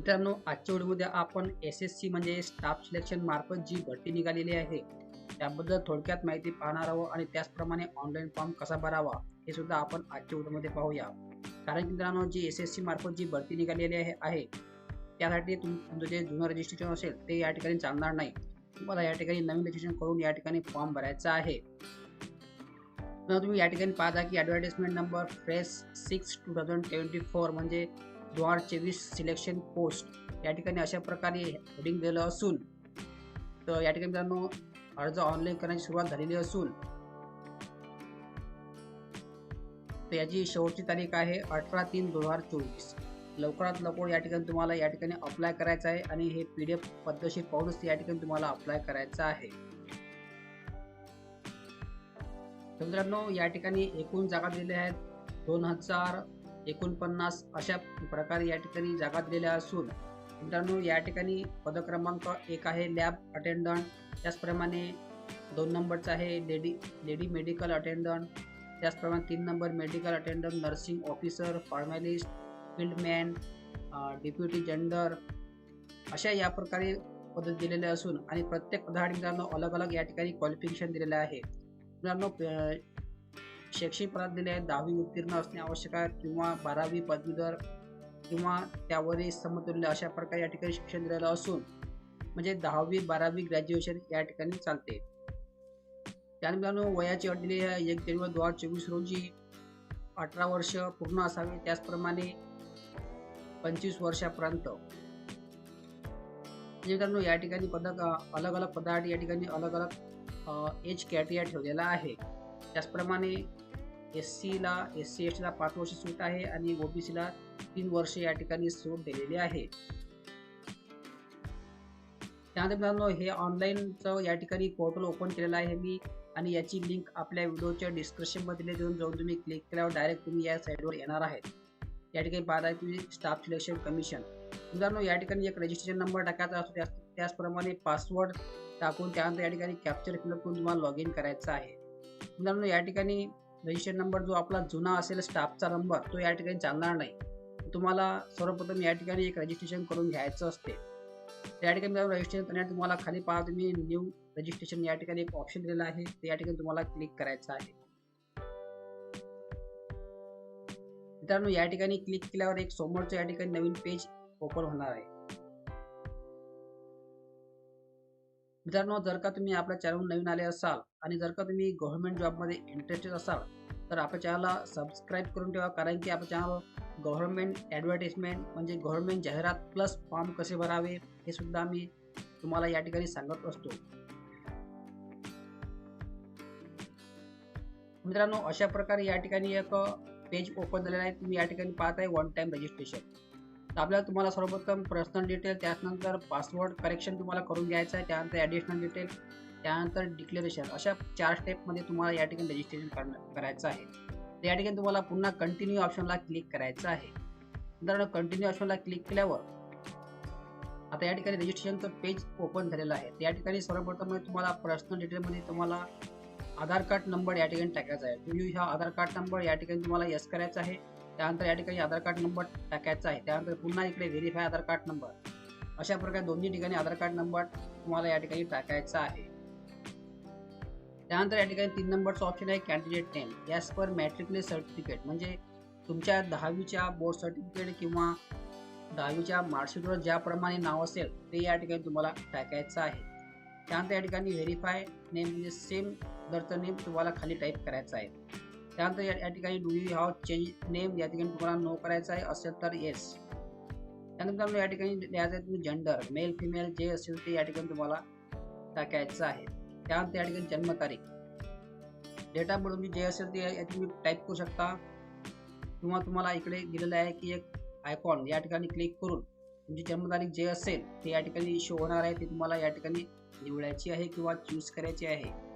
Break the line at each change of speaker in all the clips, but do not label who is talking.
मित्रांनो आजच्या व्हिडिओमध्ये आपण एस एस सी म्हणजे स्टाफ सिलेक्शन मार्फत जी भरती निघालेली आहे त्याबद्दल थोडक्यात माहिती पाहणार आहोत आणि त्याचप्रमाणे ऑनलाईन फॉर्म कसा भरावा हे सुद्धा आपण आजच्या व्हिडिओमध्ये पाहूया. कारण मित्रांनो जी एस एस सी मार्फत जी भरती निघालेली आहे आहे त्यासाठी तुम तुमचं जे जुनं रजिस्ट्रेशन असेल ते या ठिकाणी चालणार नाही. तुम्हाला या ठिकाणी नवीन रजिस्ट्रेशन करून या ठिकाणी फॉर्म भरायचा आहे. तुम्ही या ठिकाणी पाहता की advertisement number fresh six two thousand twenty four म्हणजे दोन हजार चोवीस सिलेक्शन पोस्ट या ठिकाणी अशा प्रकारे हेडिंग दिलं असून तर या ठिकाणी मित्रांनो अर्ज ऑनलाईन करण्याची सुरुवात झालेली असून तर याची शेवटची तारीख आहे अठरा तीन दोन हजार चोवीस. लवकरात लवकर या ठिकाणी तुम्हाला या ठिकाणी अप्लाय करायचं आहे आणि हे पी डी एफ पद्धतशीर पाहूनच या ठिकाणी तुम्हाला अप्लाय करायचं आहे. मित्रांनो या ठिकाणी एकूण जागा दिलेल्या आहेत दोन हजार एकोणपन्नास अशा प्रकारे या ठिकाणी जागा दिलेल्या असून मित्रांनो या ठिकाणी पदक्रमांक एक आहे लॅब अटेंडंट त्याचप्रमाणे दोन नंबरचं आहे लेडी लेडी मेडिकल अटेंडंट त्याचप्रमाणे तीन number medical attendant nursing officer फार्मॅलिस्ट fieldman deputy gender अशा या प्रकारे पद दिलेले असून आणि प्रत्येक पदासाठी मित्रांनो अलग अलग या ठिकाणी क्वालिफिकेशन दिलेलं आहे. मित्रांनो शैक्षणिक पदार्थ दिले आहेत दहावी उत्तीर्ण असणे आवश्यक आहे किंवा बारावी पदवीधर किंवा त्यावरील समतुल्य अशा प्रकारे या ठिकाणी शिक्षण दिलेलं असून म्हणजे दहावी बारावी ग्रॅज्युएशन या ठिकाणी चालते. त्यानंतर वयाची अट दिली आहे एक जानेवारी दोन हजार चोवीस रोजी अठरा वर्ष पूर्ण असावे त्याचप्रमाणे पंचवीस वर्षापर्यंत. म्हणजे मित्रांनो या ठिकाणी पदक अलग अलग पदार्थ या ठिकाणी अलग अलग एज कॅटेरिया ठेवलेला आहे. त्याचप्रमाणे एस सीला एस सी एस टीला पाच वर्ष सूट आहे आणि ओबीसीला तीन वर्ष या ठिकाणी सूट दिलेली आहे. त्यानंतर मित्रांनो हे ऑनलाईनचं या ठिकाणी पोर्टल ओपन केलेलं आहे मी आणि याची लिंक आपल्या व्हिडिओच्या डिस्क्रिप्शनमध्ये देऊन जाऊन तुम्ही क्लिक केल्यावर डायरेक्ट तुम्ही या साईडवर येणार आहेत. या ठिकाणी पाहत आहे तुम्ही स्टाफ सिलेक्शन कमिशन. मित्रांनो या ठिकाणी एक रजिस्ट्रेशन नंबर टाकायचा असतो. त्याचप्रमाणे पासवर्ड टाकून त्यानंतर या ठिकाणी कॅप्चर फिलअप करून तुम्हाला लॉग इन करायचं आहे. मित्रांनो या ठिकाणी रजिस्ट्रेशन नंबर जो आपला जुना असेल स्टाफचा नंबर तो या ठिकाणी चालणार नाही. तुम्हाला सर्वप्रथम या ठिकाणी एक रजिस्ट्रेशन करून घ्यायचं असते. त्या ठिकाणी रजिस्ट्रेशन करण्यासाठी तुम्हाला खाली पहा तुम्ही न्यू रजिस्ट्रेशन या ठिकाणी एक ऑप्शन दिलेला आहे. ते या ठिकाणी तुम्हाला क्लिक करायचं आहे. मित्रांनो या ठिकाणी क्लिक केल्यावर एक समोरचं या ठिकाणी नवीन पेज ओपन होणार आहे. मित्रांनो जर का तुम्ही आपल्या चॅनल नवीन आले असाल आणि जर का तुम्ही गव्हर्नमेंट जॉबमध्ये इंटरेस्टेड असाल तर आपल्या चॅनलला सबस्क्राईब करून ठेवा. कारण की आपल्या चॅनल गव्हर्नमेंट ॲडव्हर्टिजमेंट म्हणजे गव्हर्नमेंट जाहिरात प्लस फॉर्म कसे भरावे हे सुद्धा आम्ही तुम्हाला या ठिकाणी सांगत असतो. मित्रांनो अशा प्रकारे या ठिकाणी एक पेज ओपन झालेला आहे. तुम्ही या ठिकाणी पाहत आहे वन टाइम रजिस्ट्रेशन आपल्याला तुम्हाला सर्वप्रथम पर्सनल डिटेल त्यानंतर पासवर्ड करेक्शन तुम्हाला करून घ्यायचं आहे त्यानंतर ॲडिशनल डिटेल त्यानंतर डिक्लेरेशन अशा चार स्टेपमध्ये तुम्हाला या ठिकाणी रजिस्ट्रेशन करणं करायचं आहे. या ठिकाणी तुम्हाला पुन्हा कंटिन्यू ऑप्शनला क्लिक करायचं आहे. नंतर कंटिन्यू ऑप्शनला क्लिक केल्यावर आता या ठिकाणी रजिस्ट्रेशनचं पेज ओपन झालेलं आहे. या ठिकाणी सर्वप्रथम तुम्हाला पर्सनल डिटेलमध्ये तुम्हाला आधार कार्ड नंबर या ठिकाणी टाकायचा आहे. तुम्ही हा आधार कार्ड नंबर या ठिकाणी तुम्हाला यस करायचा आहे. त्यानंतर या ठिकाणी आधार कार्ड नंबर टाकायचा आहे. त्यानंतर पुन्हा इकडे व्हेरीफाय आधार कार्ड नंबर. अशा प्रकारे दोन्ही ठिकाणी आधार कार्ड नंबर तुम्हाला या ठिकाणी टाकायचा आहे. त्यानंतर या ठिकाणी तीन नंबरचं ऑप्शन आहे candidate name as per matriculation certificate म्हणजे तुमच्या दहावीच्या बोर्ड सर्टिफिकेट किंवा दहावीच्या मार्कशीटवर ज्याप्रमाणे नाव असेल ते या ठिकाणी तुम्हाला टाकायचं आहे. त्यानंतर या ठिकाणी व्हेरीफाय नेम म्हणजे सेम दरचं नेम तुम्हाला खाली टाईप करायचं आहे. त्यानंतर या ठिकाणी do you have change name या ठिकाणी तुम्हाला नो करायचं आहे असेल तर येस त्यानंतर या ठिकाणी लिहायचं आहे तुम्ही जेंडर मेल फिमेल जे असेल ते या ठिकाणी तुम्हाला टाकायचं आहे. त्यानंतर या ठिकाणी जन्मतारीख. डेट ऑफ बर्थ जे असेल ते तुम्ही टाईप करू शकता. किंवा तुम्हाला इकडे दिलेलं आहे की एक आयकॉन या ठिकाणी क्लिक करून तुमची जन्मतारीख जे असेल ते या ठिकाणी शो होणार आहे ते तुम्हाला या ठिकाणी निवडायची आहे किंवा चूज करायची आहे.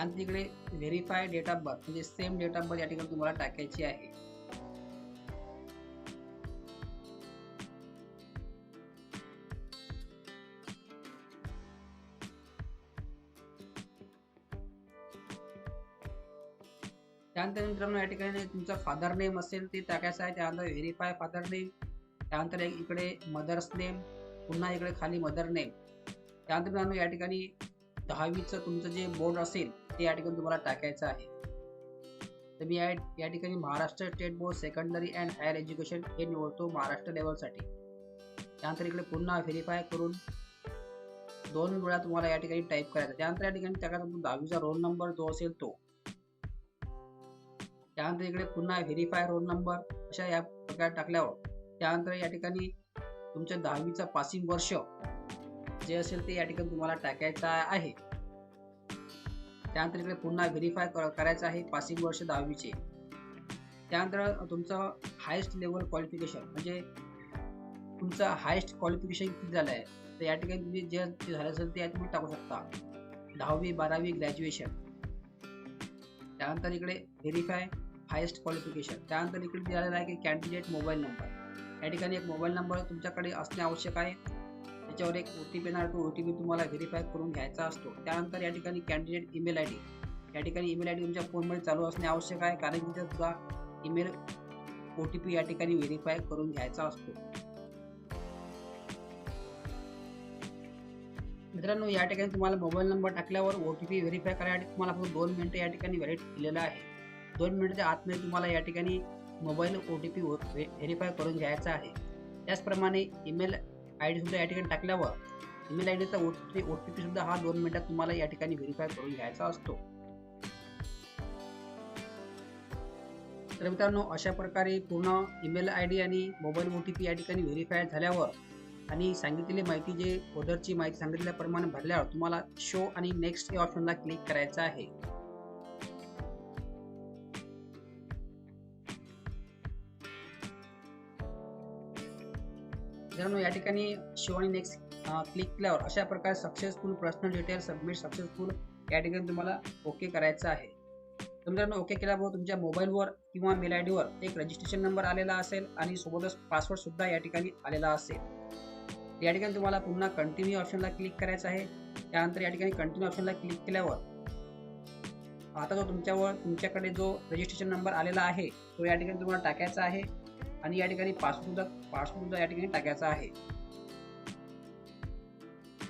त्यानंतर तिकडे व्हेरीफाय डेट ऑफ बर्थ म्हणजे सेम डेट ऑफ बर्थ या ठिकाणी तुम्हाला टाकायची आहे. त्यानंतर मित्रांनो या ठिकाणी तुमचं फादर नेम असेल ते टाकायचं आहे. त्यानंतर व्हेरीफाय फादर नेम त्यानंतर इकडे मदर्स नेम पुन्हा इकडे खाली मदर नेम त्यानंतर मित्रांनो या ठिकाणी दहावीचं तुमचं जे बोर्ड असेल ते या ठिकाणी तुम्हाला टाकायचं आहे. तर मी या ठिकाणी Maharashtra state board secondary and higher education हे निवडतो महाराष्ट्र लेवलसाठी त्यानंतर इकडे पुन्हा व्हेरीफाय करून दोन वेळा तुम्हाला या ठिकाणी टाईप करायचा. त्यानंतर या ठिकाणी टाकायचा दहावीचा रोल नंबर जो असेल तो. त्यानंतर इकडे पुन्हा व्हेरीफाय रोल नंबर अशा या प्रकारे टाकल्यावर त्यानंतर या ठिकाणी तुमच्या दहावीचा पासिंग वर्ष जे असेल ते या ठिकाणी तुम्हाला टाकायचं आहे. त्यानंतर इकडे पुन्हा व्हेरीफाय करायचं आहे पासिंग वर्ष दहावीचे. त्यानंतर तुमचं हायेस्ट लेवल क्वालिफिकेशन म्हणजे तुमचं हायेस्ट क्वालिफिकेशन किती झालं आहे? तर या ठिकाणी तुम्ही जे जे झालं असेल ते तुम्ही टाकू शकता. दहावी बारावी ग्रॅज्युएशन त्यानंतर इकडे व्हेरीफाय हायेस्ट क्वालिफिकेशन त्यानंतर इकडे दिलेलं आहे की कॅन्डिडेट मोबाईल नंबर या ठिकाणी एक मोबाईल नंबर तुमच्याकडे असणे आवश्यक आहे. याच्यावर एक ओ टी पी येणार तो ओ टी पी तुम्हाला व्हेरीफाय करून घ्यायचा असतो. त्यानंतर या ठिकाणी कॅन्डिडेट ईमेल आय डी या ठिकाणी ईमेल आय डी तुमच्या फोनमध्ये चालू असणे आवश्यक आहे कारण की तुझा ईमेल ओ टी पी या ठिकाणी व्हेरीफाय करून घ्यायचा असतो. मित्रांनो या ठिकाणी तुम्हाला मोबाईल नंबर टाकल्यावर ओ टी पी व्हेरीफाय करायसाठी तुम्हाला फक्त दोन मिनटं या ठिकाणी व्हॅलिड दिलेलं आहे. दोन मिनटाच्या आतमध्ये तुम्हाला या ठिकाणी mobile O T P verify करून घ्यायचा आहे. त्याचप्रमाणे ईमेल आय डी सुद्धा या ठिकाणी टाकल्यावर ईमेल आय डीचा O T O T P सुद्धा हा दोन मिनिटात तुम्हाला या ठिकाणी व्हेरीफाय करून घ्यायचा असतो. तर मित्रांनो अशा प्रकारे पूर्ण ईमेल आय डी आणि मोबाईल ओ टी पी या ठिकाणी व्हेरीफाय झाल्यावर आणि सांगितलेली माहिती जे ओदरची माहिती सांगितल्याप्रमाणे भरल्यावर तुम्हाला शो आणि नेक्स्ट या ऑप्शनला क्लिक करायचं आहे. मित्रांनो या ठिकाणी शो आणि नेक्स्ट क्लिक केल्यावर अशा प्रकारे successful personal detail submit successful या ठिकाणी तुम्हाला ओके करायचं आहे. तर मित्रांनो ओके केल्याबरोबर तुमच्या मोबाईलवर किंवा मेल आय डीवर एक रजिस्ट्रेशन नंबर आलेला असेल आणि सोबतच पासवर्ड सुद्धा या ठिकाणी आलेला असेल. या ठिकाणी तुम्हाला पुन्हा कंटिन्यू ऑप्शनला क्लिक करायचं आहे. त्यानंतर या ठिकाणी कंटिन्यू ऑप्शनला क्लिक केल्यावर आता जो तुमच्यावर तुमच्याकडे जो रजिस्ट्रेशन नंबर आलेला आहे तो या ठिकाणी तुम्हाला टाकायचा आहे. आणि या ठिकाणी पासवर्ड सुद्धा पासवर्ड या ठिकाणी टाकायचा आहे.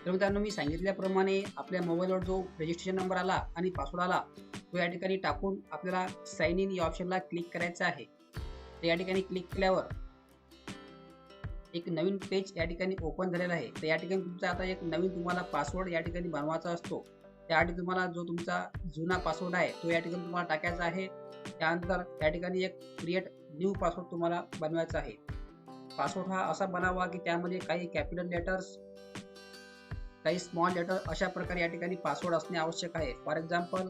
तर मित्रांनो मी सांगितल्याप्रमाणे आपल्या मोबाईलवर जो रजिस्ट्रेशन नंबर आला आणि पासवर्ड आला तो या ठिकाणी टाकून आपल्याला साइन इन या ऑप्शनला क्लिक करायचं आहे. तर या ठिकाणी क्लिक केल्यावर एक नवीन पेज या ठिकाणी ओपन झालेला आहे. तर या ठिकाणी तुमचा आता एक नवीन तुम्हाला पासवर्ड या ठिकाणी बनवायचा असतो. त्यासाठी तुम्हाला जो तुमचा जुना पासवर्ड आहे तो या ठिकाणी तुम्हाला टाकायचा आहे. त्यानंतर या ठिकाणी एक क्रिएट न्यू पासवर्ड तुम्हाला बनवायचा आहे. पासवर्ड हा असा बनावा की त्यामध्ये काही कॅपिटल लेटर्स काही स्मॉल लेटर अशा प्रकारे या ठिकाणी पासवर्ड असणे आवश्यक आहे. फॉर एक्झाम्पल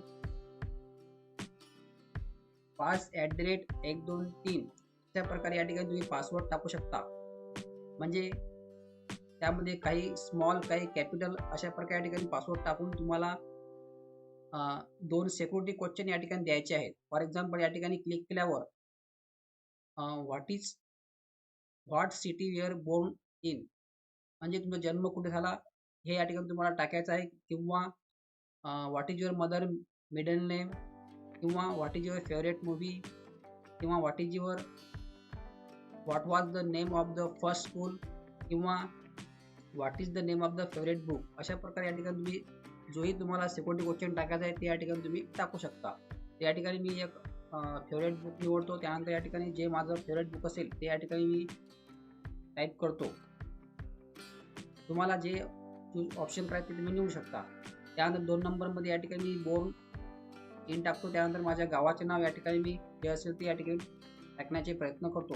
पाच ॲट द रेट एक दोन तीन अशा प्रकारे या ठिकाणी तुम्ही पासवर्ड टाकू शकता. म्हणजे त्यामध्ये काही स्मॉल काही कॅपिटल अशा प्रकारे या ठिकाणी पासवर्ड टाकून तुम्हाला दोन सेक्युरिटी क्वेश्चन या ठिकाणी द्यायचे आहेत. फॉर एक्झाम्पल या ठिकाणी क्लिक केल्यावर what is what city your born in म्हणजे तुमचा जन्म कुठे झाला? हे या ठिकाणी तुम्हाला टाकायचं आहे. किंवा what is your mother middle name किंवा what is your favourite movie किंवा what is your what was the name of the first school किंवा what is the name of the favourite book अशा प्रकारे या ठिकाणी तुम्ही जोही तुम्हाला सिक्युरिटी क्वेश्चन टाकायचा आहे ते या ठिकाणी तुम्ही टाकू शकता. या ठिकाणी मी एक फेवरेट बुक निवडतो त्यानंतर या ठिकाणी जे माझं फेवरेट बुक असेल ते या ठिकाणी मी टाईप करतो. तुम्हाला जे ऑप्शन करायचं ते तुम्ही निवडू शकता. त्यानंतर दोन नंबरमध्ये या ठिकाणी मी बोर्न इन टाकतो. त्यानंतर माझ्या गावाचे नाव या ठिकाणी मी जे असेल ते या ठिकाणी टाकण्याचे प्रयत्न करतो.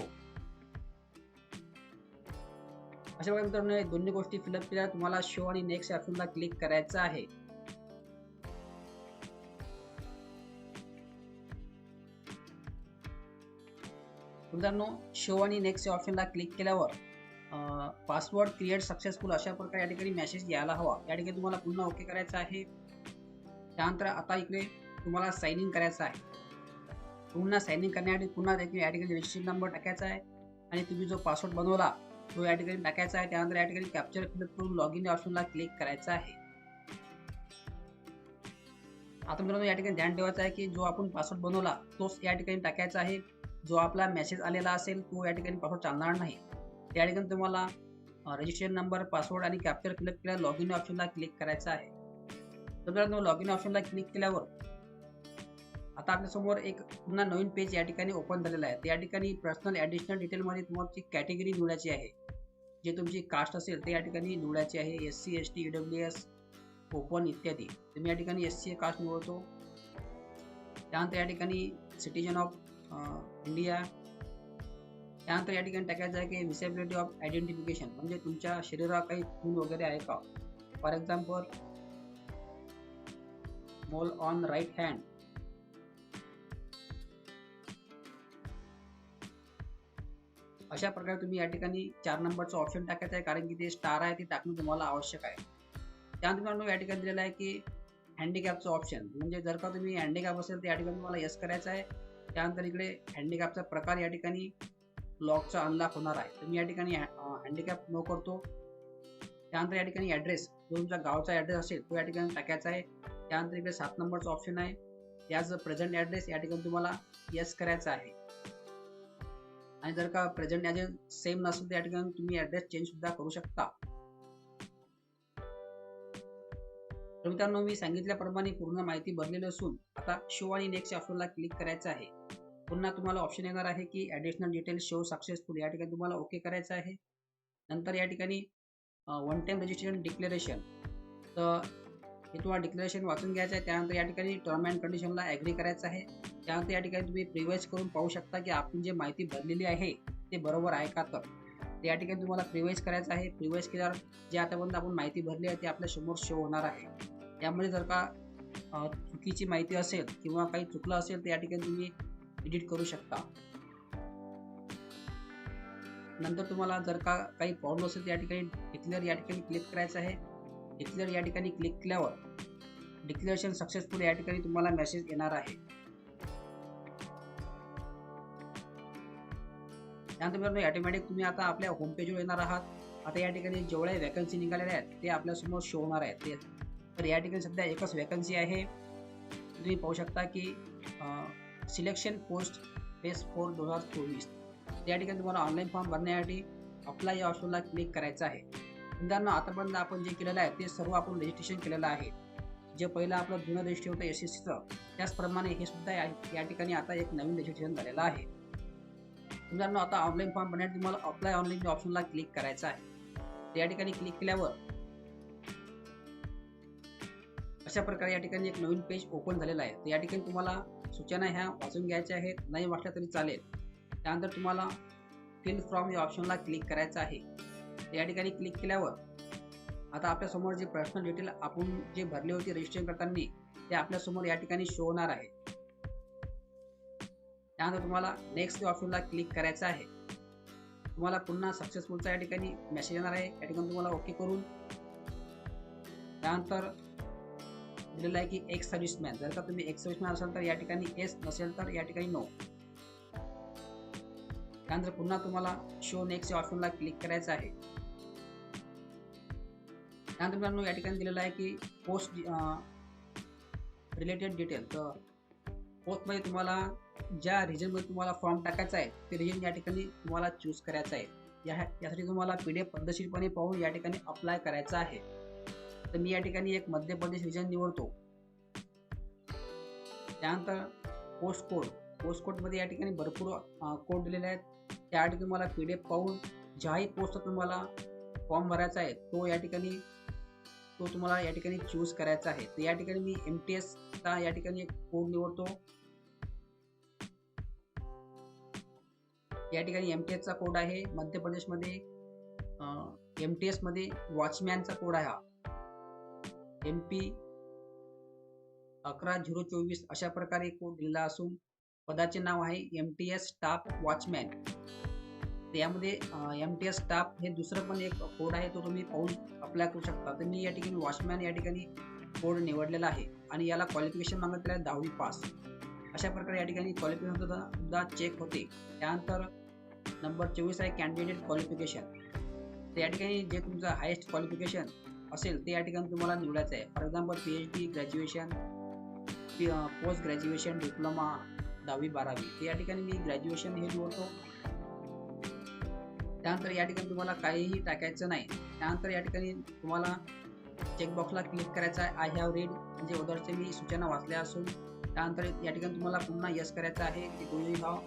अशा प्रकारे मित्रांनो दोन्ही गोष्टी फिलअप केल्या. तुम्हाला शो आणि नेक्स्ट ऑप्शनला क्लिक करायचं आहे. मित्रांनो शो आणि नेक्स्ट ऑप्शनला क्लिक केल्यावर पासवर्ड क्रिएट सक्सेसफुल अशा प्रकारे या ठिकाणी मेसेज यायला हवा. या ठिकाणी तुम्हाला पुन्हा ओके करायचं आहे. त्यानंतर आता इकडे तुम्हाला साइन इन करायचं आहे. पुन्हा साइन इन करण्यासाठी पुन्हा या ठिकाणी रजिस्ट्रेशन नंबर टाकायचा आहे. आणि तुम्ही जो पासवर्ड बनवला तो या ठिकाणी टाकायचा आहे. त्यानंतर या ठिकाणी कॅप्चर फिलअप करून लॉग इन ऑप्शनला क्लिक करायचं आहे. आता मित्रांनो या ठिकाणी ध्यान ठेवायचं आहे की जो आपण पासवर्ड बनवला तोच या ठिकाणी टाकायचा आहे. जो आपला मेसेज आलेला असेल तो या ठिकाणी पासवर्ड चालणार नाही. त्या ठिकाणी तुम्हाला रजिस्ट्रेशन नंबर पासवर्ड आणि कॅप्चर क्लिक केल्यावर लॉग इन ऑप्शनला क्लिक करायचं आहे. तर मित्रांनो लॉग इन ऑप्शनला क्लिक केल्यावर आता आपल्यासमोर एक पुन्हा नवीन पेज या ठिकाणी ओपन झालेला आहे. त्या ठिकाणी पर्सनल ॲडिशनल डिटेलमध्ये तुम्हाला कॅटेगरी निवडायची आहे जे तुमची कास्ट असेल ते या ठिकाणी निवडायची आहे. S C S T W S open इत्यादी तुम्ही या ठिकाणी एस सी कास्ट निवडतो. त्यानंतर या ठिकाणी सिटीजन ऑफ इंडिया. त्यानंतर या ठिकाणी टाकायचं आहे की विसेबिलिटी ऑफ आयडेंटिफिकेशन म्हणजे तुमच्या शरीरात काही खून वगैरे आहे का? For example mole on right hand अशा प्रकारे तुम्ही या ठिकाणी चार नंबरचं ऑप्शन टाकायचं आहे कारण की ते स्टार आहे ते टाकणं तुम्हाला आवश्यक आहे. त्यानंतर या ठिकाणी दिलेलं आहे की हँडिकॅपचं ऑप्शन म्हणजे जर का तुम्ही हँडिकॅप असेल तर या ठिकाणी तुम्हाला यस करायचं आहे. त्यानंतर इकडे हँडिकॅपचा प्रकार या ठिकाणी लॉकचा अनलॉक होणार आहे. तर मी या ठिकाणी हँडिकॅप नो करतो. त्यानंतर या ठिकाणी ॲड्रेस जो तुमचा गावचा ॲड्रेस असेल तो या ठिकाणी टाकायचा आहे. त्यानंतर इकडे सात नंबरचा ऑप्शन आहे. याच प्रेझेंट ॲड्रेस या ठिकाणी तुम्हाला येस करायचा आहे. आणि जर का प्रेझेंट ॲड्रेस सेम नसेल तर या ठिकाणी तुम्ही ॲड्रेस चेंज सुद्धा करू शकता. तर मित्रांनो मी सांगितल्याप्रमाणे पूर्ण माहिती भरलेली असून आता शो आणि नेक्स्ट ऑप्शनला क्लिक करायचं आहे. पुन्हा तुम्हाला ऑप्शन येणार आहे की ॲडिशनल डिटेल्स शो सक्सेसफुल या ठिकाणी तुम्हाला ओके करायचं आहे. नंतर या ठिकाणी वन टाईम रजिस्ट्रेशन डिक्लेरेशन तर हे तुम्हाला डिक्लेरेशन वाचून घ्यायचं आहे. त्यानंतर या ठिकाणी टर्म अँड कंडिशनला ॲग्री करायचं आहे. त्यानंतर या ठिकाणी तुम्ही प्रिवाईज करून पाहू शकता की आपण जे माहिती भरलेली आहे ते बरोबर आहे का तर. या ठिकाणी तुम्हाला प्रिवाईज करायचं आहे. प्रिवाईज केल्यावर जे आतापर्यंत आपण माहिती भरली आहे ते आपल्यासमोर शो होणार आहे. त्यामध्ये जर का चुकीची माहिती असेल किंवा काही चुकलं असेल तर या ठिकाणी तुम्ही एडिट करू शकता. नंतर तुम्हाला जर का काही प्रॉब्लेम असेल तर या ठिकाणी डिक्लेअर या ठिकाणी क्लिक करायचं आहे. डिक्लेअर या ठिकाणी क्लिक केल्यावर डिक्लेरेशन सक्सेसफुल या ठिकाणी तुम्हाला मेसेज येणार आहे. त्यानंतर मित्रांनो ऑटोमॅटिक तुम्ही आता आपल्या होम पेजवर येणार आहात. आता या ठिकाणी जेवढ्या वॅकन्सी निघालेल्या आहेत ते आपल्यासमोर शो होणार आहेत. ते तर या ठिकाणी सध्या एकच वॅकन्सी आहे. तुम्ही पाहू शकता की सिलेक्शन पोस्ट फेस फोर दोन हजार चोवीस. या ठिकाणी तुम्हाला ऑनलाईन फॉर्म भरण्यासाठी अप्लाय या ऑप्शनला क्लिक करायचं आहे. मित्रांनो आतापर्यंत आपण जे केलेलं आहे ते सर्व आपण रजिस्ट्रेशन केलेलं आहे. जे पहिलं आपलं जुनं रजिस्टर होतं एस एस सीचं त्याचप्रमाणे हे सुद्धा या ठिकाणी आता एक नवीन रजिस्ट्रेशन झालेलं आहे. उदाहरणं आता ऑनलाईन फॉर्म भरण्यासाठी तुम्हाला अप्लाय ऑनलाईन ऑप्शनला क्लिक करायचं आहे. या ठिकाणी क्लिक केल्यावर अशा प्रकारे या ठिकाणी एक नवीन पेज ओपन झालेला आहे. तर या ठिकाणी तुम्हाला सूचना ह्या वाचून घ्यायच्या आहेत. नाही वाटल्या तरी चालेल. त्यानंतर तुम्हाला फिल फ्रॉम या ऑप्शनला क्लिक करायचं आहे. या ठिकाणी क्लिक केल्यावर आता आपल्यासमोर जे पर्सनल डिटेल आपण जे भरले होते रजिस्ट्रेशन करताना ते आपल्यासमोर या ठिकाणी शो होणार आहे. त्यानंतर तुम्हाला नेक्स्ट या ऑप्शनला क्लिक करायचं आहे. तुम्हाला पुन्हा सक्सेसफुलचा या ठिकाणी मेसेज येणार आहे. या ठिकाणी तुम्हाला ओके करून. त्यानंतर दिलेलं आहे की एक्स सर्व्हिसमॅन जर का तुम्ही एक्स सर्व्हिसमॅन असाल तर या ठिकाणी एस नसेल तर या ठिकाणी नो त्यानंतर पुन्हा तुम्हाला शो नेक्स्ट या ऑप्शनला क्लिक करायचं आहे. त्यानंतर मित्रांनो या ठिकाणी दिलेलं आहे की पोस्ट रिलेटेड डिटेल तर पोस्टमध्ये तुम्हाला ज्या रिजनमध्ये तुम्हाला फॉर्म टाकायचा आहे ते रिजन या ठिकाणी तुम्हाला चूज करायचं आहे. या यासाठी तुम्हाला पी डी एफ पद्धतशीरपणे पाहून या ठिकाणी अप्लाय करायचं आहे. तर मी या ठिकाणी एक मध्य प्रदेश रिजन निवडतो. त्यानंतर पोस्ट कोड पोस्ट कोडमध्ये या ठिकाणी भरपूर कोड दिलेले आहेत. त्या ठिकाणी तुम्हाला पी डी एफ पाहून ज्याही पोस्ट तुम्हाला फॉर्म भरायचा आहे तो या ठिकाणी तो तुम्हाला या ठिकाणी चूज करायचा आहे. तर या ठिकाणी मी एम टी एसचा या ठिकाणी एक कोड निवडतो. या ठिकाणी एम टी एसचा कोड आहे. मध्य प्रदेशमध्ये एम टी एसमध्ये वॉचमॅनचा कोड आहे हा. एम पी अकरा झिरो चोवीस अशा प्रकारे कोड दिलेला असून पदाचे नाव आहे M T S staff watchman यामध्ये एम टी एस स्टाफ हे दुसरं पण एक कोड आहे तो तुम्ही पाहून अप्लाय करू शकता. तर मी या ठिकाणी वॉचमॅन या ठिकाणी कोड निवडलेला आहे आणि याला क्वालिफिकेशन मागितलं आहे दहावी पास अशा प्रकारे या ठिकाणी क्वालिफिकेशन सुद्धा चेक होते. त्यानंतर नंबर चोवीस आहे कॅन्डिडेट क्वालिफिकेशन तर या ठिकाणी जे तुमचं हायेस्ट क्वालिफिकेशन असेल ते या ठिकाणी तुम्हाला निवडायचं आहे. For example P H D graduation post graduation diploma दहावी बारावी. ते या ठिकाणी मी ग्रॅज्युएशन हे निवडतो. त्यानंतर या ठिकाणी तुम्हाला काहीही टाकायचं नाही. त्यानंतर या ठिकाणी तुम्हाला चेकबॉक्सला क्लिक करायचा आहे. आय हॅव रीड म्हणजे उदरचे मी सूचना वाचल्या असून त्यानंतर या ठिकाणी तुम्हाला पुन्हा यस करायचं आहे. की do you have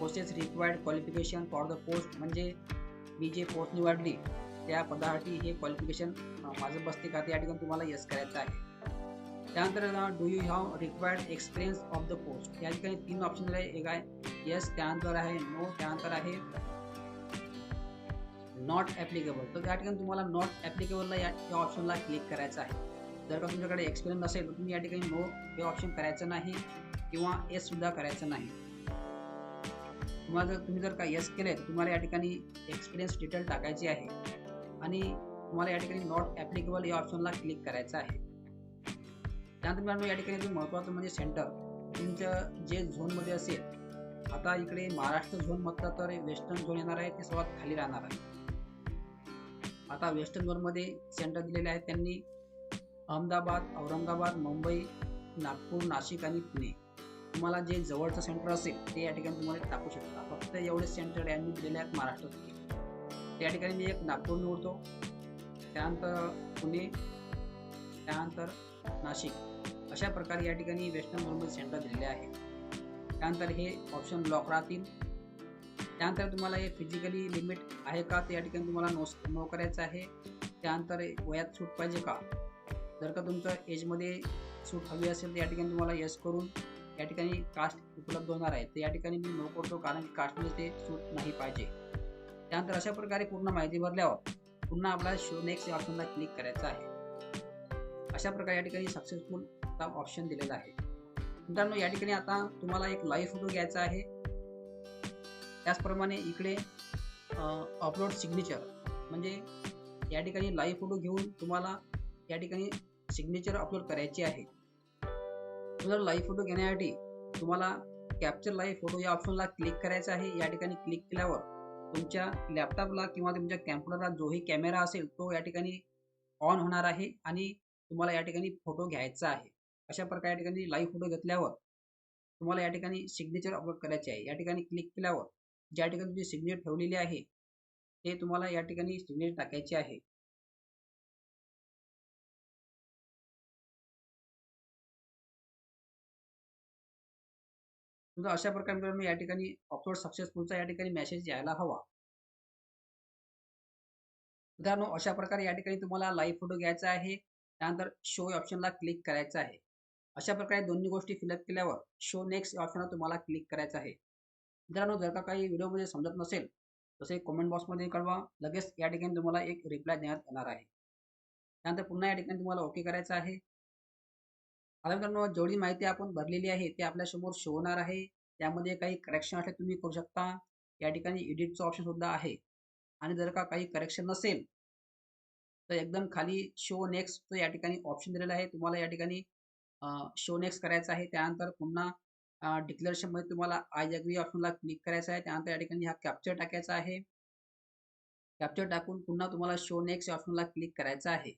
possess required qualification for the post म्हणजे मी जे पोस्ट निवडली त्या पदासाठी हे क्वालिफिकेशन माझं बसते का ते या ठिकाणी तुम्हाला यस करायचं आहे. त्यानंतर do you have required experience of the post या ठिकाणी तीन ऑप्शन आहे एक आहे. येस त्यानंतर आहे. नो त्यानंतर आहे. नॉट ॲप्लिकेबल तर त्या ठिकाणी तुम्हाला नॉट ॲप्लिकेबलला या ऑप्शनला क्लिक करायचं आहे. जर का तुमच्याकडे एक्सपिरियन्स असेल तर तुम्ही या ठिकाणी नो हे ऑप्शन करायचं नाही किंवा एस सुद्धा करायचं नाही. तुम्हाला जर तुम्ही जर का येस केले तर तुम्हाला या ठिकाणी एक्सपिरियन्स डिटेल टाकायची आहे. आणि तुम्हाला या ठिकाणी नॉट ॲप्लिकेबल या ऑप्शनला क्लिक करायचं आहे. त्यानंतर मित्रांनो या ठिकाणी महत्त्वाचं म्हणजे सेंटर तुमचं जे झोनमध्ये असेल आता इकडे महाराष्ट्र झोन म्हटलं तर वेस्टर्न झोन येणार आहे ते सर्वात खाली राहणार आहे. आता वेस्टर्न झोनमध्ये सेंटर दिलेले आहेत त्यांनी अहमदाबाद औरंगाबाद मुंबई नागपूर नाशिक आणि पुणे. तुम्हाला जे जवळचं सेंटर असेल ते या ठिकाणी तुम्हाला टाकू शकता. फक्त एवढे सेंटर यांनी दिलेले आहेत महाराष्ट्रात त्या ठिकाणी मी एक नागपूर निवडतो. त्यानंतर पुणे त्यानंतर नाशिक. अशा प्रकारे या ठिकाणी वेस्टर्न मुंबई सेंटर दिलेले आहे. त्यानंतर हे ऑप्शन लॉक राहतील. त्यानंतर तुम्हाला हे फिजिकली लिमिट आहे का ते या ठिकाणी तुम्हाला नो नो करायचं आहे. त्यानंतर वयात सूट पाहिजे का? जर का तुमचं एजमध्ये सूट हवी असेल तर या ठिकाणी तुम्हाला यस करून या ठिकाणी कास्ट उपलब्ध होणार आहे. तर या ठिकाणी मी नो करतो कारण की कास्टमध्ये ते सूट नाही पाहिजे. त्यानंतर अशा प्रकारे पूर्ण माहिती भरल्यावर पुन्हा आपला शो नेक्स्ट या ऑप्शनला क्लिक करायचं आहे. अशा प्रकारे या ठिकाणी सक्सेसफुल ऑप्शन दिलेला आहे. मित्रांनो या ठिकाणी आता तुम्हाला एक लाईव्ह फोटो घ्यायचा आहे. त्याचप्रमाणे इकडे अपलोड सिग्नेचर म्हणजे या ठिकाणी लाईव्ह फोटो घेऊन तुम्हाला या ठिकाणी सिग्नेचर अपलोड करायची आहे. जर लाईव्ह फोटो घेण्यासाठी तुम्हाला कॅप्चर लाईव्ह फोटो या ऑप्शनला क्लिक करायचं आहे. या ठिकाणी क्लिक केल्यावर तुमच्या लॅपटॉपला किंवा तुमच्या कॅम्प्युटरला जोही कॅमेरा असेल तो या ठिकाणी ऑन होणार आहे आणि तुम्हाला या ठिकाणी फोटो घ्यायचा आहे. अशा प्रकारे या ठिकाणी लाईव्ह फोटो घेतल्यावर तुम्हाला या ठिकाणी सिग्नेचर अपलोड करायचे आहे. या ठिकाणी क्लिक केल्यावर ज्या ठिकाणी तुमची सिग्नेचर ठेवलेली आहे ते तुम्हाला या ठिकाणी सिग्नेचर टाकायचे आहे. तुमचा अशा प्रकारे मित्रांनो या ठिकाणी अपलोड सक्सेसफुलचा या ठिकाणी मेसेज यायला हवा. मित्रांनो अशा प्रकारे या ठिकाणी तुम्हाला लाईव्ह फोटो घ्यायचा आहे. त्यानंतर शो ऑप्शनला क्लिक करायचं आहे. अशा प्रकारे दोन्ही गोष्टी फिलअप केल्यावर शो नेक्स्ट ऑप्शनला तुम्हाला क्लिक करायचं आहे. मित्रांनो जर का काही व्हिडिओमध्ये समजत नसेल तसे कॉमेंट बॉक्समध्ये कळवा. लगेच या ठिकाणी तुम्हाला एक रिप्लाय देण्यात येणार आहे. त्यानंतर पुन्हा या ठिकाणी तुम्हाला ओके करायचं आहे. आता मित्रांनो जेवढी माहिती आपण भरलेली आहे ते आपल्यासमोर शो होणार आहे. त्यामध्ये काही करेक्शन असले तुम्ही करू शकता. या ठिकाणी एडिटचं ऑप्शन सुद्धा आहे. आणि जर का काही करेक्शन नसेल तर एकदम खाली शो नेक्स्ट या ठिकाणी ऑप्शन दिलेलं आहे. तुम्हाला या ठिकाणी शो नेक्स्ट करायचं आहे. त्यानंतर पुन्हा डिक्लेरेशनमध्ये तुम्हाला आय अग्री ऑप्शनला क्लिक करायचं आहे. त्यानंतर या ठिकाणी हा कॅप्चर टाकायचा आहे. कॅप्चर टाकून पुन्हा तुम्हाला शो नेक्स्ट ऑप्शनला क्लिक करायचं आहे.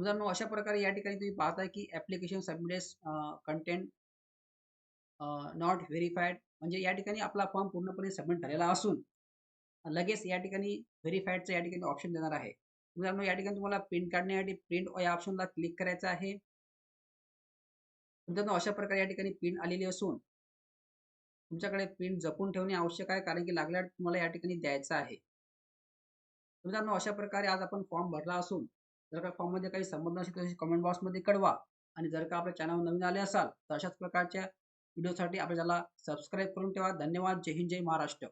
मित्रांनो अशा प्रकारे या ठिकाणी तुम्ही पाहताय की application submitted content not verified म्हणजे या ठिकाणी आपला फॉर्म पूर्णपणे सबमिट झालेला असून लगेच या ठिकाणी व्हेरीफाईडचं या ठिकाणी ऑप्शन देणार आहे. मित्रांनो या ठिकाणी तुम्हाला प्रिंट काढण्यासाठी प्रिंट या ऑप्शनला क्लिक करायचं आहे. मित्रांनो अशा प्रकारे या ठिकाणी प्रिंट आलेली असून तुमच्याकडे प्रिंट जपून ठेवणे आवश्यक आहे कारण की लागल्यावर तुम्हाला या ठिकाणी द्यायचं आहे. मित्रांनो अशा प्रकारे आज आपण फॉर्म भरला असून जर का फॉर्ममध्ये काही संबंध असेल तर कमेंट बॉक्समध्ये कळवा. आणि जर का आपल्या चॅनल नवीन आले असाल तर अशाच प्रकारच्या व्हिडिओसाठी आपल्याला सबस्क्राईब करून ठेवा. धन्यवाद. जय हिंद जय महाराष्ट्र.